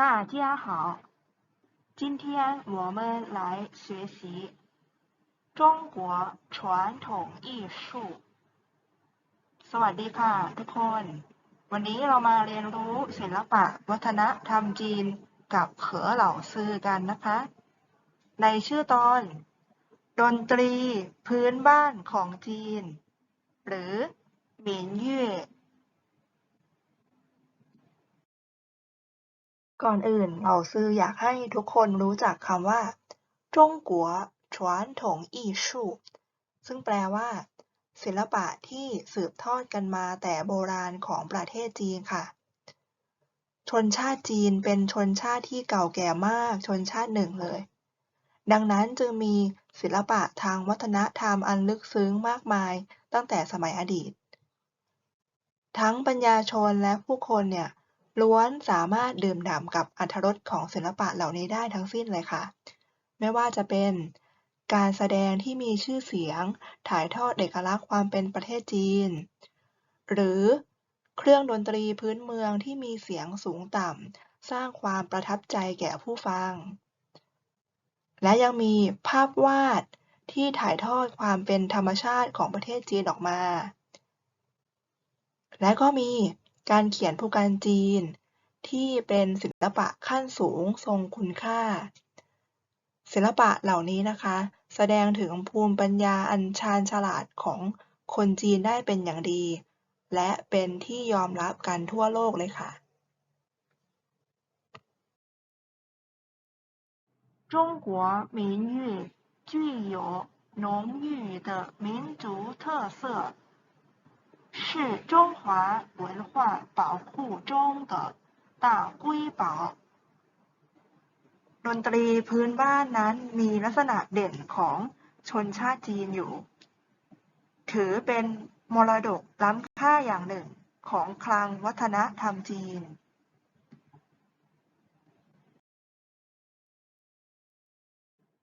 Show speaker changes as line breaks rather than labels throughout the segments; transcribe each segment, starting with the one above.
大家好，今天我们来学习中国传统艺术。สวัสดีค่ะทุกคน วันนี้เรามาเรียนรู้ศิลปะวัฒนธรรมจีนกับเขอเหล่าซือกันนะคะ ในชื่อตอน ดนตรีพื้นบ้านของจีน หรือหมินเย่ ก่อนอื่นเหล่าซืออยากให้ทุกคนรู้จักคำว่าจงกัวฉวนถงอี้ชูซึ่งแปลว่า ศิลปะที่สืบทอดกันมาแต่โบราณของประเทศจีนค่ะ ชนชาติจีนเป็นชนชาติที่เก่าแก่มากชนชาติหนึ่งเลย ดังนั้นจึงมีศิลปะทางวัฒนธรรมอันลึกซึ้งมากมายตั้งแต่สมัยอดีต ทั้งปัญญาชนและผู้คนเนี่ย ล้วนสามารถดื่มด่ำกับอรรถรสของศิลปะเหล่านี้ได้ทั้งสิ้นเลยค่ะ ไม่ว่าจะเป็นการแสดงที่มีชื่อเสียง ถ่ายทอดเอกลักษณ์ความเป็นประเทศจีน หรือเครื่องดนตรีพื้นเมืองที่มีเสียงสูงต่ำ สร้างความประทับใจแก่ผู้ฟัง และยังมีภาพวาดที่ถ่ายทอดความเป็นธรรมชาติของประเทศจีนออกมา และก็มี การเขียนผู้กันจีน ที่เป็นศิลปะขั้นสูงทรงคุณค่า ศิลปะเหล่านี้นะคะ แสดงถึงภูมิปัญญาอันชาญฉลาดของคนจีนได้เป็นอย่างดี และเป็นที่ยอมรับกันทั่วโลกเลยค่ะ 中国民乐具有浓郁的民族特色，是中华文化宝库 中的大瑰宝。ดนตรีพื้นบ้านนั้นมีลักษณะเด่นของชนชาติจีนอยู่ ถือเป็นมรดกล้ำค่าอย่างหนึ่งของคลังวัฒนธรรมจีน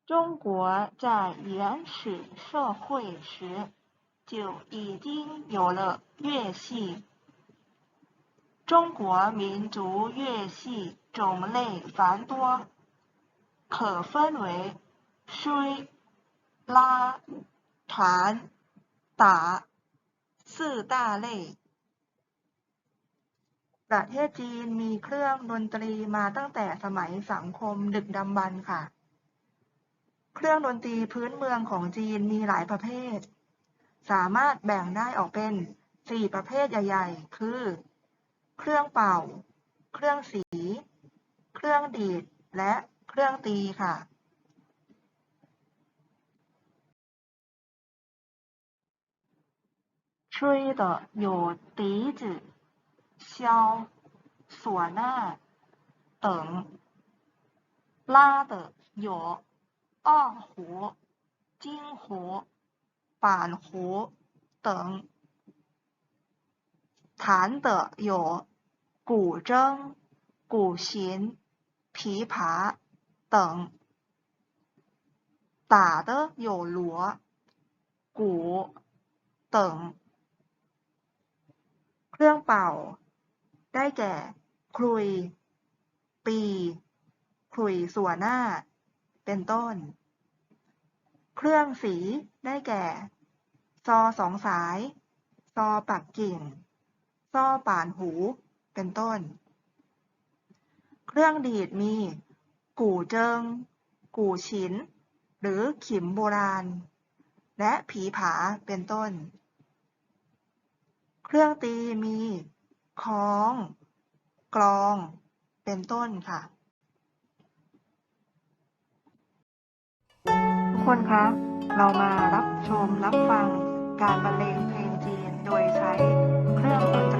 中国在原始社会时就已经有了乐器。 中国民族乐器种类繁多，可分为吹、拉、弹、打四大类。ประเทศจีนมีเครื่องดนตรีมาตั้งแต่สมัยสังคมดึกดำบรรพ์ค่ะ เครื่องดนตรีพื้นเมืองของจีนมีหลายประเภท สามารถแบ่งได้ออกเป็น 4 ประเภทใหญ่ ๆ คือ เครื่องเป่า เครื่องสี เครื่องดีด และเครื่องตีค่ะ 吹的有笛子、箫、唢呐等；拉的有二胡、京胡、板胡等；弹的有 古筝、古琴、琵琶等；打的有锣、鼓等。เครื่องเป่า ได้แก่ ครุย ปี ขลุ่ยสัวหน้า เป็นต้น เครื่องสี ได้แก่ ซอสองสาย ซอปักกิ่ง ซอป่านหู เป็นต้น เครื่องดีดมี กู่เจิง กู่ฉิน หรือขิมโบราณ และผีผาเป็นต้น เครื่องตีมีค้อง กลอง เป็นต้นค่ะ ทุกคนคะ เรามารับชมรับฟังการบรรเลงเพลงจีนโดยใช้เครื่องดนตรี